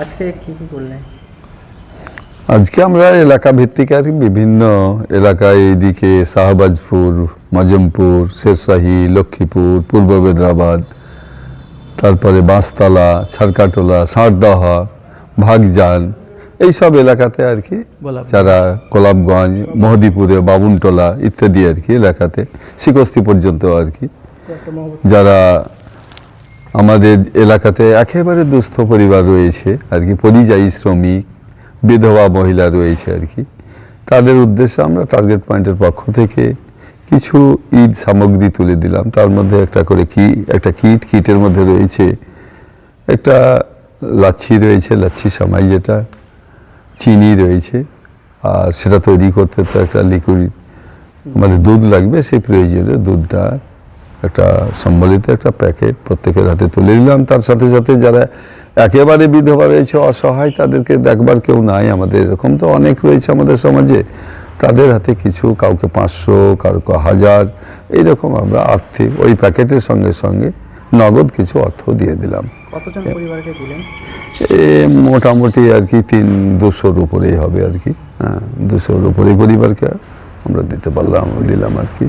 আজকে কি কি করলেন আজকে আমরা এলাকা ভিত্তিক আর বিভিন্ন এলাকায় এইদিকে শাহবাজপুর মজমপুর শেরশাহী লক্ষ্মীপুর পূর্ব বেদরাবাদ তারপরে বাঁশতলা ছারকাটোলা ষাটদহা ভাগজান এইসব এলাকাতে আর কি যারা গোলাপগঞ্জ মহদিপুরে বাবুনটোলা ইত্যাদি আর কি এলাকাতে শিকস্তি পর্যন্ত আর কি যারা আমাদের এলাকাতে একেবারে দুস্থ পরিবার রয়েছে আর কি, পরিযায়ী শ্রমিক, বিধবা মহিলা রয়েছে আর কি। তাদের উদ্দেশ্যে আমরা টার্গেট পয়েন্টের পক্ষ থেকে কিছু ঈদ সামগ্রী তুলে দিলাম। তার মধ্যে একটা করে কি, একটা কিট কিটের মধ্যে রয়েছে একটা লাচ্ছি রয়েছে, লাচ্ছি সামাই যেটা, চিনি রয়েছে, আর সেটা তৈরি করতে তো একটা লিকুইড আমাদের দুধ লাগবে, সেই প্রয়োজনে দুধটা একটা সম্বলিত একটা প্যাকেট প্রত্যেকের হাতে তুলে দিলাম তার সাথে সাথে যারা একেবারে বিধবা রয়েছে অসহায় তাদেরকে দেখবার কেউ নাই। আমাদের এরকম তো অনেক রয়েছে আমাদের সমাজে। তাদের হাতে কিছু কাউকে পাঁচশো কাউকে হাজার এইরকম আমরা আর্থিক ওই প্যাকেটের সঙ্গে সঙ্গে নগদ কিছু অর্থ দিয়ে দিলাম। এ মোটামুটি আর কি তিন দুশোর উপরেই হবে আর কি। হ্যাঁ দুশোর উপরেই পরিবারকে আমরা দিতে পারলাম দিলাম আর কি।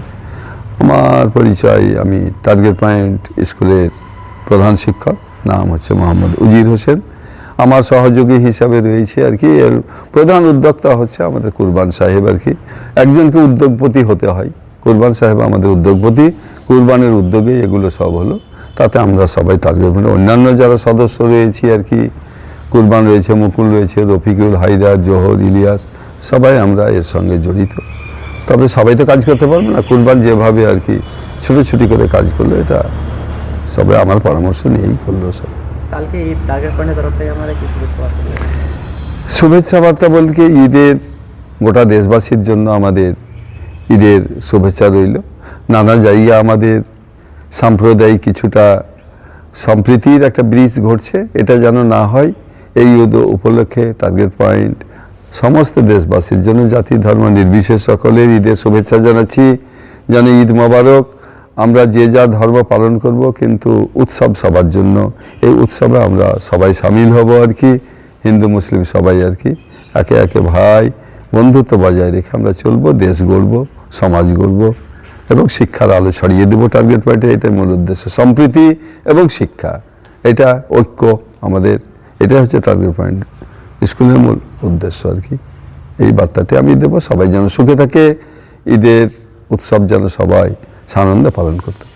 আমার পরিচয়, আমি টার্গেট পয়েন্ট স্কুলের প্রধান শিক্ষক, নাম হচ্ছে মোহাম্মদ উজির হোসেন। আমার সহযোগী হিসাবে রয়েছে আর কি, এর প্রধান উদ্যোক্তা হচ্ছে আমাদের কুরবান সাহেব আর কি। একজনকে উদ্যোগপতি হতে হয়, কুরবান সাহেব আমাদের উদ্যোগপতি। কুরবানের উদ্যোগে এগুলো সব হলো, তাতে আমরা সবাই টার্গেট পয়েন্ট অন্যান্য যারা সদস্য রয়েছি আর কি, কুরবান রয়েছে, মুকুল রয়েছে, রফিকুল হায়দার, জোহর, ইলিয়াস, সবাই আমরা এর সঙ্গে জড়িত। তবে সবাই তো কাজ করতে পারবে না। কুরবান যেভাবে আর কি ছুটোছুটি করে কাজ করল এটা সবাই আমার পরামর্শ নিয়েই করল সব। কালকে ঈদ টার্গেট পয়েন্টের তরফ থেকে আমাদের কি শুভেচ্ছা বার্তা শুভেচ্ছা বার্তা বলতে ঈদের গোটা দেশবাসীর জন্য আমাদের ঈদের শুভেচ্ছা রইল। নানা জায়গা আমাদের সাম্প্রদায়িক কিছুটা সম্প্রীতির একটা ব্রিজ ঘটছে। এটা যেন না হয় এই উপলক্ষে টার্গেট পয়েন্ট সমস্ত দেশবাসীর জন্য জাতি, ধর্ম, নির্বিশেষ সকলের ঈদের শুভেচ্ছা জানাচ্ছি। যেন ঈদ মোবারক। আমরা যে যা ধর্ম পালন করব, কিন্তু উৎসব সবার জন্য। এই উৎসবে আমরা সবাই সামিল হব আর কি। হিন্দু, মুসলিম সবাই আর কি। একে একে ভাই, বন্ধুত্ব বজায় রেখে আমরা চলবো, দেশ গড়ব, সমাজ গড়ব এবং শিক্ষার আলো ছড়িয়ে দেবো টার্গেট পয়েন্টে এটাই মূল উদ্দেশ্য। সম্প্রীতি এবং শিক্ষা। এটা ঐক্য আমাদের। এটা হচ্ছে টার্গেট পয়েন্ট স্কুলের মূল উদ্দেশ্য আর কি এই বার্তাটি আমি দেবো, সবাই যেন সুখে থাকে, ঈদের উৎসব যেন সবাই সানন্দে পালন করতে।